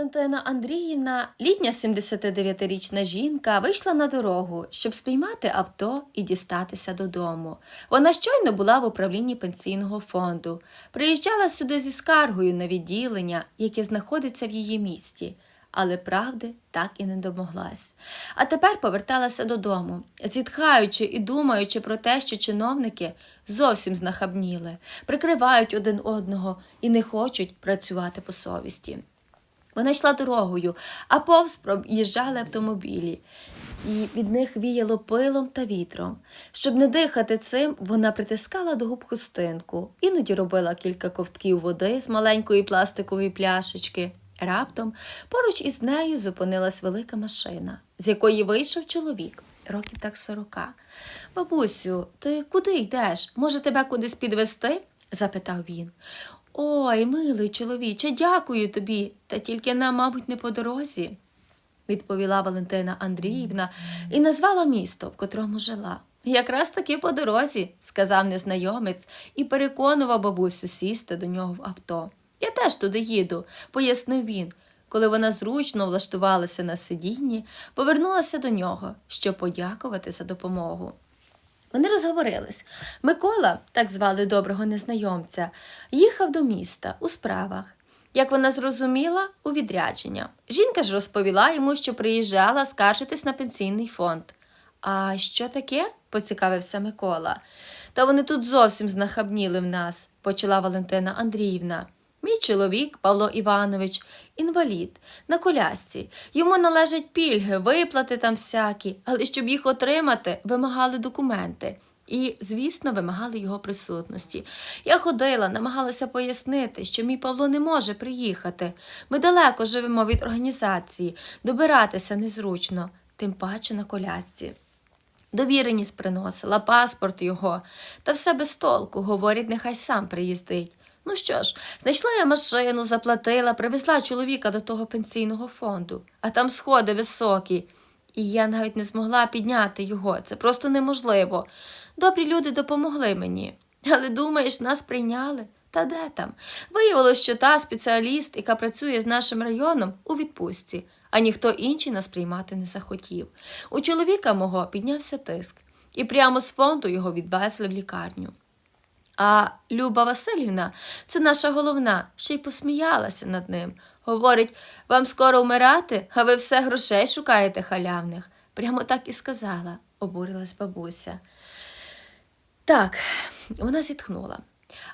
Валентина Андріївна, літня 79-річна жінка, вийшла на дорогу, щоб спіймати авто і дістатися додому. Вона щойно була в управлінні пенсійного фонду. Приїжджала сюди зі скаргою на відділення, яке знаходиться в її місті. Але правди так і не домоглась. А тепер поверталася додому, зітхаючи і думаючи про те, що чиновники зовсім знахабніли, прикривають один одного і не хочуть працювати по совісті. Вона йшла дорогою, а повз проїжджали автомобілі, і від них віяло пилом та вітром. Щоб не дихати цим, вона притискала до губ хустинку, іноді робила кілька ковтків води з маленької пластикової пляшечки. Раптом поруч із нею зупинилась велика машина, з якої вийшов чоловік, років так сорока. Бабусю, ти куди йдеш? Може, тебе кудись підвести? запитав він. Ой, милий чоловіче, дякую тобі, та тільки нам, мабуть, не по дорозі, відповіла Валентина Андріївна і назвала місто, в котрому жила. Якраз таки по дорозі, сказав незнайомець і переконував бабусю сісти до нього в авто. Я теж туди їду, пояснив він. Коли вона зручно влаштувалася на сидінні, повернулася до нього, щоб подякувати за допомогу. Вони розговорились. Микола, так звали доброго незнайомця, їхав до міста у справах. Як вона зрозуміла, у відрядження. Жінка ж розповіла йому, що приїжджала скаржитись на пенсійний фонд. А що таке? поцікавився Микола. Та вони тут зовсім знахабніли в нас, почала Валентина Андріївна. Мій чоловік Павло Іванович, інвалід, на колясці. Йому належать пільги, виплати там всякі, але щоб їх отримати, вимагали документи. І, звісно, вимагали його присутності. Я ходила, намагалася пояснити, що мій Павло не може приїхати. Ми далеко живемо від організації, добиратися незручно, тим паче на колясці. Довіреність приносила, паспорт його, та все без толку, говорить, нехай сам приїздить. Ну що ж, знайшла я машину, заплатила, привезла чоловіка до того пенсійного фонду, а там сходи високі. І я навіть не змогла підняти його. Це просто неможливо. Добрі люди допомогли мені. Але думаєш, нас прийняли? Та де там? Виявилось, що та спеціаліст, яка працює з нашим районом, у відпустці, а ніхто інший нас приймати не захотів. У чоловіка мого піднявся тиск, і прямо з фонду його відвезли в лікарню. А Люба Васильівна, це наша головна, ще й посміялася над ним. Говорить, вам скоро вмирати, а ви все грошей шукаєте халявних. Прямо так і сказала, обурилась бабуся. Так, вона зітхнула.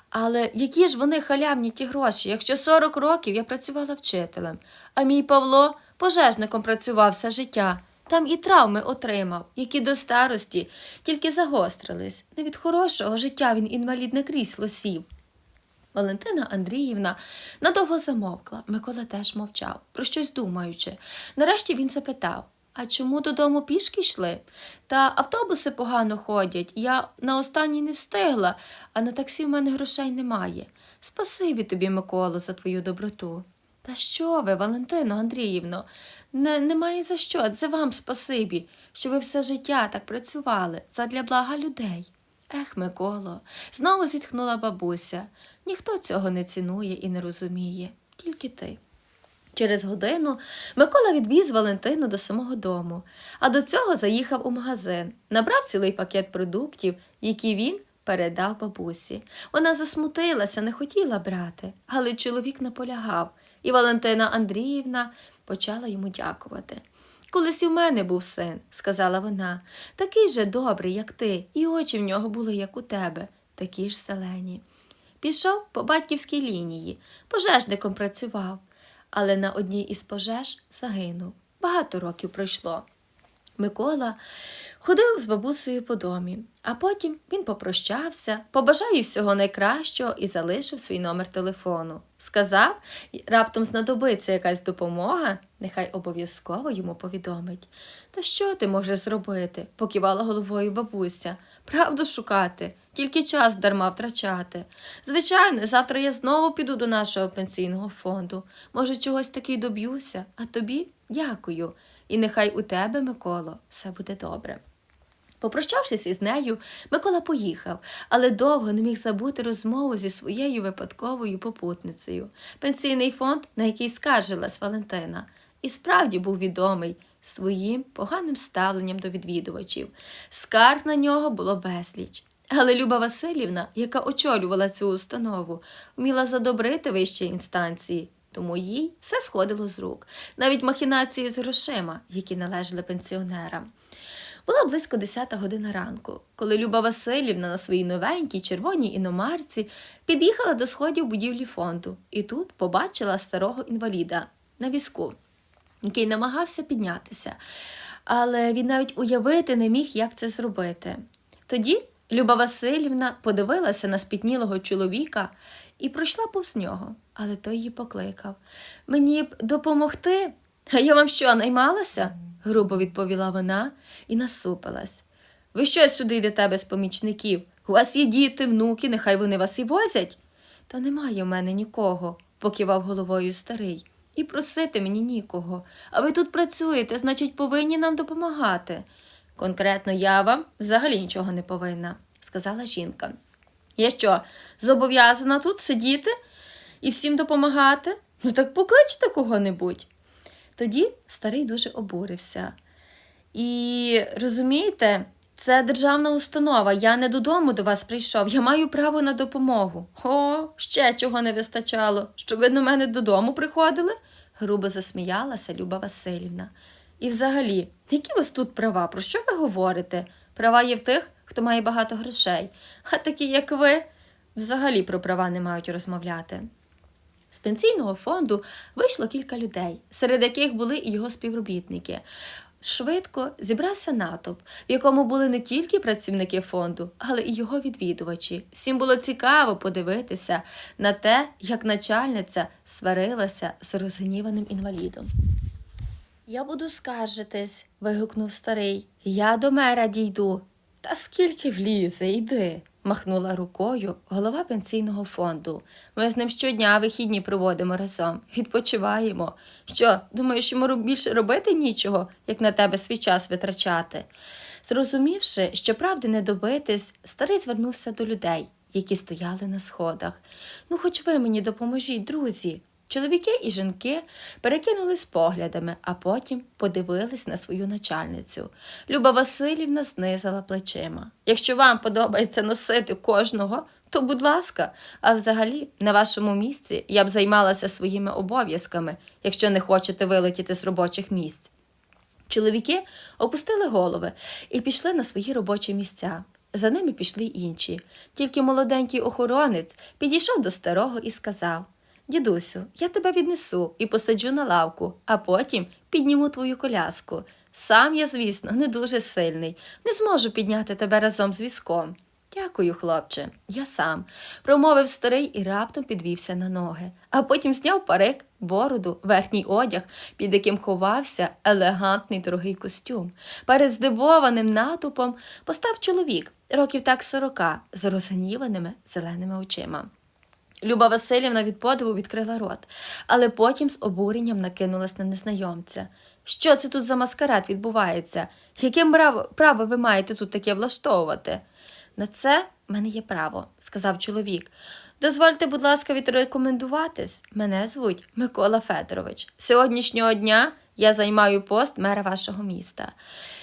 Але які ж вони халявні ті гроші, якщо 40 років я працювала вчителем, а мій Павло пожежником працював все життя. Там і травми отримав, які до старості тільки загострились. Не від хорошого життя він інвалідне крісло сів. Валентина Андріївна надовго замовкла. Микола теж мовчав, про щось думаючи. Нарешті він запитав А чому додому пішки йшли? Та автобуси погано ходять. Я на останній не встигла, а на таксі в мене грошей немає. Спасибі тобі, Миколо, за твою доброту. Та що ви, Валентино Андріївно, не, немає за що, це вам спасибі, що ви все життя так працювали задля блага людей. Ех, Миколо, знову зітхнула бабуся. Ніхто цього не цінує і не розуміє, тільки ти. Через годину Микола відвіз Валентину до самого дому, а до цього заїхав у магазин, набрав цілий пакет продуктів, які він передав бабусі. Вона засмутилася, не хотіла брати, але чоловік наполягав, і Валентина Андріївна почала йому дякувати. Колись в мене був син, сказала вона, такий же добрий, як ти, і очі в нього були, як у тебе, такі ж зелені. Пішов по батьківській лінії, пожежником працював, але на одній із пожеж загинув. Багато років пройшло. Микола ходив з бабусею по домі, а потім він попрощався, побажав їй всього найкращого і залишив свій номер телефону. Сказав, раптом знадобиться якась допомога, нехай обов'язково йому повідомить. Та що ти можеш зробити? покивала головою бабуся. Правду шукати, тільки час дарма втрачати. Звичайно, завтра я знову піду до нашого пенсійного фонду. Може, чогось таки доб'юся, а тобі дякую. І нехай у тебе, Миколо, все буде добре. Попрощавшись із нею, Микола поїхав, але довго не міг забути розмову зі своєю випадковою попутницею. Пенсійний фонд, на який скаржилась Валентина, і справді був відомий своїм поганим ставленням до відвідувачів. Скарг на нього було безліч. Але Люба Васильівна, яка очолювала цю установу, вміла задобрити вищі інстанції, тому їй все сходило з рук, навіть махінації з грошима, які належали пенсіонерам. Була близько 10 година ранку, коли Люба Васильівна на своїй новенькій червоній іномарці під'їхала до сходів будівлі фонду і тут побачила старого інваліда на візку, який намагався піднятися. Але він навіть уявити не міг, як це зробити. Тоді Люба Васильівна подивилася на спітнілого чоловіка і пройшла повз нього, але той її покликав. Мені б допомогти? А я вам що, наймалася? грубо відповіла вона і насупилась. Ви що сюди йдете без помічників? У вас є діти, внуки, нехай вони вас і возять. Та немає в мене нікого, покивав головою старий. І просити мені нікого. А ви тут працюєте, значить, повинні нам допомагати. Конкретно я вам взагалі нічого не повинна, сказала жінка. Я що, зобов'язана тут сидіти і всім допомагати? Ну так покличте кого-небудь. Тоді старий дуже обурився. І розумієте, це державна установа. Я не додому до вас прийшов. Я маю право на допомогу. О, ще чого не вистачало, щоб ви до мене додому приходили? грубо засміялася Люба Васильівна. І взагалі, які у вас тут права? Про що ви говорите? Права є в тих, хто має багато грошей, а такі, як ви, взагалі про права не мають розмовляти. З пенсійного фонду вийшло кілька людей, серед яких були і його співробітники. Швидко зібрався натовп, в якому були не тільки працівники фонду, але і його відвідувачі. Всім було цікаво подивитися на те, як начальниця сварилася з розгніваним інвалідом. Я буду скаржитись, вигукнув старий. Я до мера дійду. Та скільки влізе, йди, махнула рукою голова пенсійного фонду. Ми з ним щодня вихідні проводимо разом, відпочиваємо. Що, думаєш, йому більше робити нічого, як на тебе свій час витрачати? Зрозумівши, що правди не добитись, старий звернувся до людей, які стояли на сходах. Ну, хоч ви мені допоможіть, друзі. Чоловіки і жінки перекинулись поглядами, а потім подивились на свою начальницю. Люба Васильівна знизила плечима. Якщо вам подобається носити кожного, то будь ласка, а взагалі на вашому місці я б займалася своїми обов'язками, якщо не хочете вилетіти з робочих місць. Чоловіки опустили голови і пішли на свої робочі місця. За ними пішли інші. Тільки молоденький охоронець підійшов до старого і сказав: Дідусю, я тебе віднесу і посаджу на лавку, а потім підніму твою коляску. Сам я, звісно, не дуже сильний, не зможу підняти тебе разом з візком. Дякую, хлопче, я сам, промовив старий і раптом підвівся на ноги, а потім зняв парик, бороду, верхній одяг, під яким ховався елегантний дорогий костюм. Перед здивованим натовпом постав чоловік, років так сорока, з розгніваними зеленими очима. Люба Васильівна від подиву відкрила рот, але потім з обуренням накинулась на незнайомця. Що це тут за маскарад відбувається? Яким право, ви маєте тут таке влаштовувати? На це в мене є право, сказав чоловік. Дозвольте, будь ласка, відрекомендуватись. Мене звуть Микола Федорович. Сьогоднішнього дня я займаю пост мера вашого міста.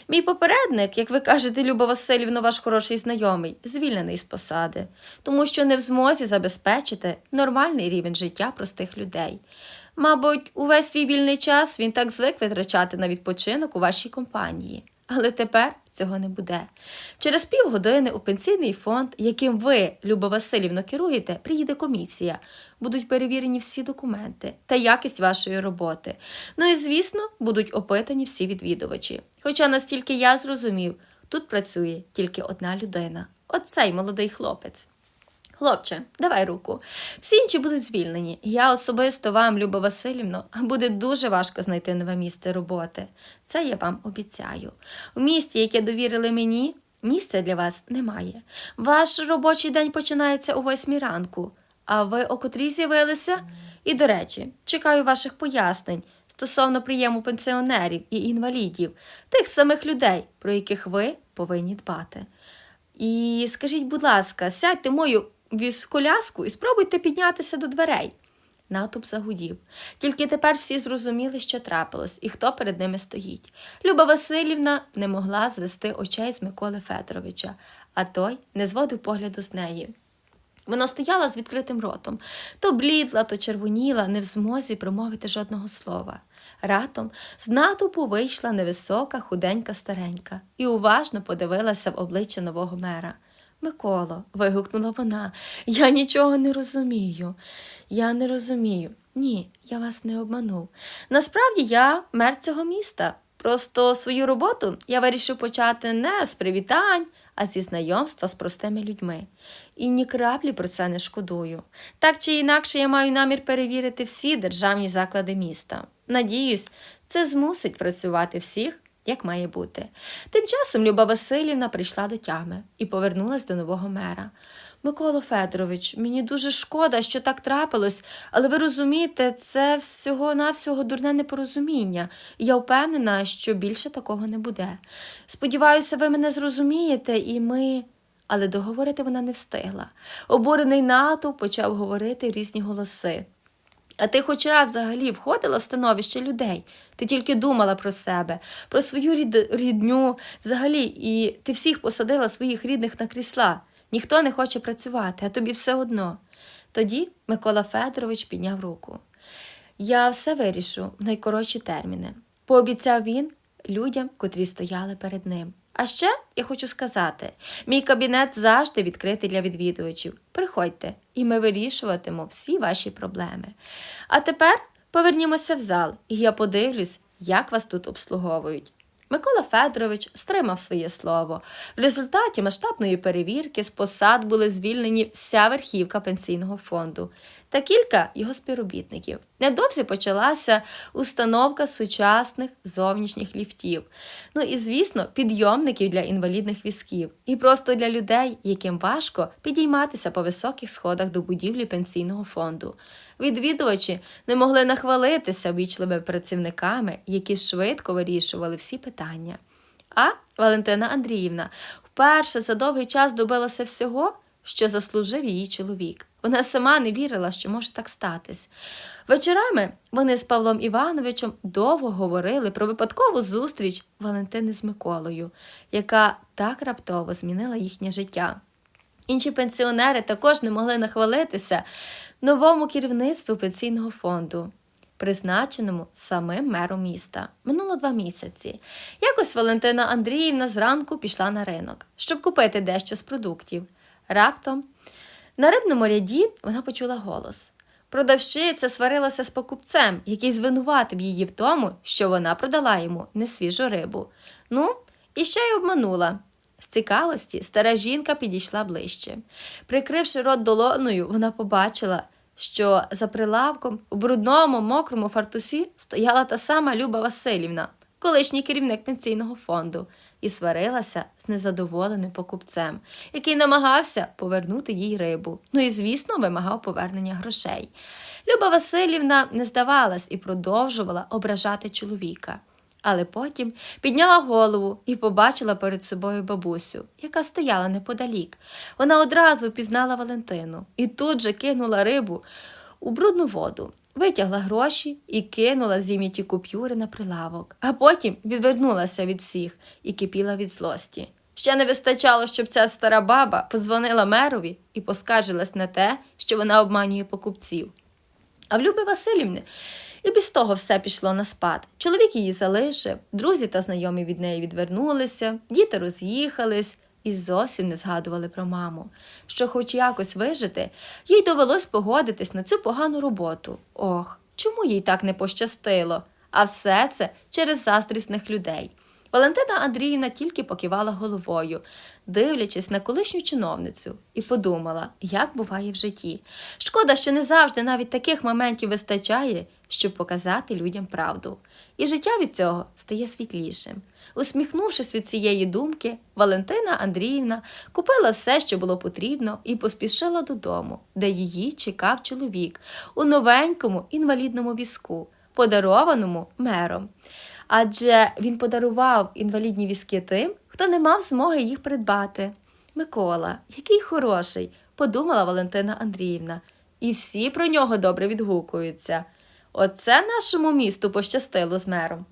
Мій попередник, як ви кажете, Люба Васильівна, ваш хороший знайомий, звільнений з посади, тому що не в змозі забезпечити нормальний рівень життя простих людей. Мабуть, увесь свій вільний час він так звик витрачати на відпочинок у вашій компанії. Але тепер цього не буде. Через півгодини у пенсійний фонд, яким ви, Люба Васильівна, керуєте, приїде комісія. Будуть перевірені всі документи та якість вашої роботи. Ну і, звісно, будуть опитані всі відвідувачі. Хоча настільки я зрозумів, тут працює тільки одна людина оцей молодий хлопець. Хлопче, давай руку. Всі інші будуть звільнені. Я особисто вам, Люба Васильівно, буде дуже важко знайти нове місце роботи. Це я вам обіцяю. В місті, яке довірили мені, місця для вас немає. Ваш робочий день починається о восьмій ранку. А ви о котрій з'явилися? І, до речі, чекаю ваших пояснень стосовно прийому пенсіонерів і інвалідів, тих самих людей, про яких ви повинні дбати. І скажіть, будь ласка, сядьте мою віз- коляску і спробуйте піднятися до дверей. Натовп загудів. Тільки тепер всі зрозуміли, що трапилось і хто перед ними стоїть. Люба Васильівна не могла звести очей з Миколи Федоровича, а той не зводив погляду з неї. Вона стояла з відкритим ротом, то блідла, то червоніла, не в змозі промовити жодного слова. Ратом з натовпу вийшла невисока, худенька старенька і уважно подивилася в обличчя нового мера. Миколо, вигукнула вона, я нічого не розумію. Я не розумію. Ні, я вас не обманув. Насправді я мер цього міста. Просто свою роботу я вирішив почати не з привітань, а зі знайомства з простими людьми. І ні краплі про це не шкодую. Так чи інакше я маю намір перевірити всі державні заклади міста. Надіюсь, це змусить працювати всіх, як має бути. Тим часом Люба Васильівна прийшла до тями і повернулась до нового мера. Микола Федорович, мені дуже шкода, що так трапилось, але ви розумієте, це всього-навсього дурне непорозуміння. Я впевнена, що більше такого не буде. Сподіваюся, ви мене зрозумієте, і ми. Але договорити вона не встигла. Обурений натовп почав говорити різні голоси. А ти хоч раз взагалі входила в становище людей. Ти тільки думала про себе, про свою рід... рідню взагалі, і ти всіх посадила своїх рідних на крісла. Ніхто не хоче працювати, а тобі все одно. Тоді Микола Федорович підняв руку. Я все вирішу в найкоротші терміни, пообіцяв він людям, котрі стояли перед ним. А ще я хочу сказати: мій кабінет завжди відкритий для відвідувачів. Приходьте, і ми вирішуватимо всі ваші проблеми. А тепер повернімося в зал, і я подивлюсь, як вас тут обслуговують. Микола Федорович стримав своє слово. В результаті масштабної перевірки з посад були звільнені вся верхівка пенсійного фонду та кілька його співробітників. Невдовзі почалася установка сучасних зовнішніх ліфтів. Ну і, звісно, підйомників для інвалідних візків. І просто для людей, яким важко підійматися по високих сходах до будівлі пенсійного фонду. Відвідувачі не могли нахвалитися вічливими працівниками, які швидко вирішували всі питання. А Валентина Андріївна вперше за довгий час добилася всього, що заслужив її чоловік. Вона сама не вірила, що може так статись. Вечорами вони з Павлом Івановичем довго говорили про випадкову зустріч Валентини з Миколою, яка так раптово змінила їхнє життя. Інші пенсіонери також не могли нахвалитися новому керівництву пенсійного фонду, призначеному самим мером міста. Минуло два місяці. Якось Валентина Андріївна зранку пішла на ринок, щоб купити дещо з продуктів. Раптом на рибному ряді вона почула голос. Продавщиця сварилася з покупцем, який звинуватив її в тому, що вона продала йому несвіжу рибу. Ну, і ще й обманула. З цікавості стара жінка підійшла ближче. Прикривши рот долоною, вона побачила, що за прилавком у брудному, мокрому фартусі стояла та сама Люба Васильівна, колишній керівник пенсійного фонду, і сварилася з незадоволеним покупцем, який намагався повернути їй рибу. Ну і, звісно, вимагав повернення грошей. Люба Васильівна не здавалась і продовжувала ображати чоловіка. Але потім підняла голову і побачила перед собою бабусю, яка стояла неподалік. Вона одразу впізнала Валентину і тут же кинула рибу у брудну воду, витягла гроші і кинула зім'яті купюри на прилавок, а потім відвернулася від всіх і кипіла від злості. Ще не вистачало, щоб ця стара баба подзвонила мерові і поскаржилась на те, що вона обманює покупців. А в Люби Васильівни і без того все пішло на спад. Чоловік її залишив, друзі та знайомі від неї відвернулися, діти роз'їхались і зовсім не згадували про маму. Що, хоч якось вижити, їй довелось погодитись на цю погану роботу. Ох, чому їй так не пощастило? А все це через заздрісних людей. Валентина Андріївна тільки покивала головою, дивлячись на колишню чиновницю, і подумала, як буває в житті. Шкода, що не завжди навіть таких моментів вистачає, щоб показати людям правду. І життя від цього стає світлішим. Усміхнувшись від цієї думки, Валентина Андріївна купила все, що було потрібно, і поспішила додому, де її чекав чоловік у новенькому інвалідному візку. подарованому мером. Адже він подарував інвалідні візки тим, хто не мав змоги їх придбати. Микола, який хороший, подумала Валентина Андріївна, і всі про нього добре відгукуються. Оце нашому місту пощастило з мером.